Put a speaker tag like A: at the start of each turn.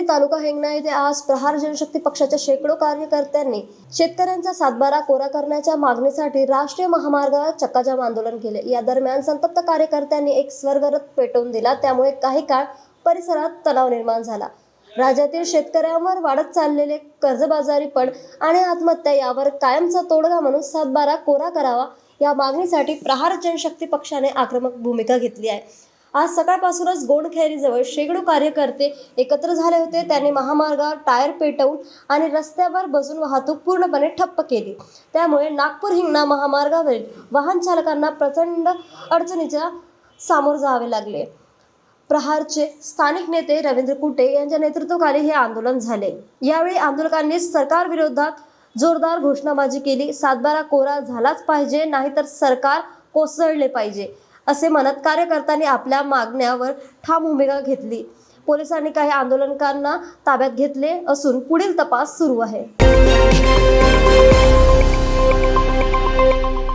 A: तालुका हेंगणा येथे आज प्रहार जनशक्ती पक्षाच्या शेकडो कार्यकर्त्यांनी शेतकऱ्यांचा सातबारा कोरा करण्याच्या मागणीसाठी राष्ट्रीय महामार्गावर चक्काजाम आंदोलन केले. या दरम्यान संतप्त कार्यकर्त्यांनी एक स्वर्गरथ पेटवून दिला. त्यामुळे काही काळ परिसरात तणाव निर्माण झाला. राज्यातील शेतकऱ्यांवर वाढत चाललेले कर्जबाजारीपण आणि आत्महत्या यावर कायमचा तोडगा म्हणून सातबारा कोरा करावा या मागणीसाठी प्रहार जनशक्ती पक्षाने आक्रमक भूमिका घेतली आहे. आज सकाळपासूनच गोंडखेरीजवळ शेकडो कार्यकर्ते एकत्र झाले होते. त्यांनी महामार्गावर टायर पेटवून आणि रस्त्यावर बसून वाहतूक पूर्णपणे ठप्प केली. त्यामुळे नागपूर हिंगणा महामार्गावरील वाहन चालकांना प्रचंड अडचणीच्या सामोर जावे लागले. प्रहारचे स्थानिक नेते रवींद्र कुटे यांच्या नेतृत्वाखाली हे आंदोलन झाले. यावेळी आंदोलकांनी सरकार विरोधात जोरदार घोषणाबाजी केली. सातबारा कोरा झालाच पाहिजे नाहीतर सरकार कोसळले पाहिजे. असे म्हणत कार्यकर्त्यांनी आपल्या मागण्यावर ठाम भूमिका घेतली. पोलिसांनी काही आंदोलनकांना ताब्यात घेतले असून पुढील तपास सुरू आहे.